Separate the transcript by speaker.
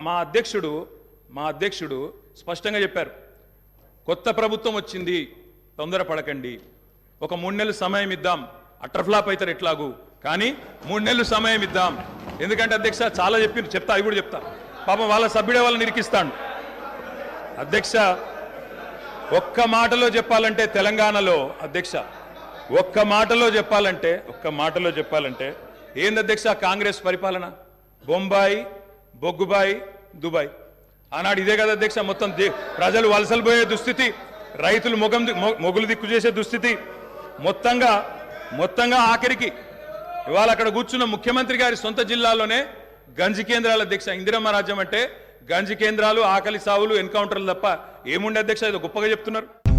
Speaker 1: మా అధ్యక్షుడు మా అధ్యక్షుడు స్పష్టంగా చెప్పారు. కొత్త ప్రభుత్వం వచ్చింది తొందరపడకండి. ఒక మూడు నెలలు సమయం ఇద్దాం. అట్రఫ్లాప్ అవుతారు ఎట్లాగూ. కానీ మూడు నెలలు సమయం ఇద్దాం. ఎందుకంటే అధ్యక్ష చాలా చెప్పి చెప్తా అవి కూడా చెప్తా. పాపం వాళ్ళ సభ్యుడే వాళ్ళని నిరికిస్తాను అధ్యక్ష ఒక్క మాటలో చెప్పాలంటే తెలంగాణలో అధ్యక్ష ఒక్క మాటలో చెప్పాలంటే ఒక్క మాటలో చెప్పాలంటే ఏంది అధ్యక్ష కాంగ్రెస్ పరిపాలన? బొంబాయి బొగ్గుబాయి దుబాయ్. ఆనాడు ఇదే కదా అధ్యక్ష మొత్తం దే- ప్రజలు వలసలు పోయే దుస్థితి రైతులు మొగం ది- మొగులు దిక్కు చేసే దుస్థితి. మొత్తంగా మొత్తంగా ఆఖరికి ఇవాళ అక్కడ కూర్చున్న ముఖ్యమంత్రి గారి సొంత జిల్లాలోనే గంజి కేంద్రాల అధ్యక్ష ఇందిరమ్మ రాజ్యం అంటే గంజి కేంద్రాలు ఆకలి సావులు ఎన్కౌంటర్లు తప్ప ఏముండే అధ్యక్ష? ఇది గొప్పగా చెప్తున్నారు.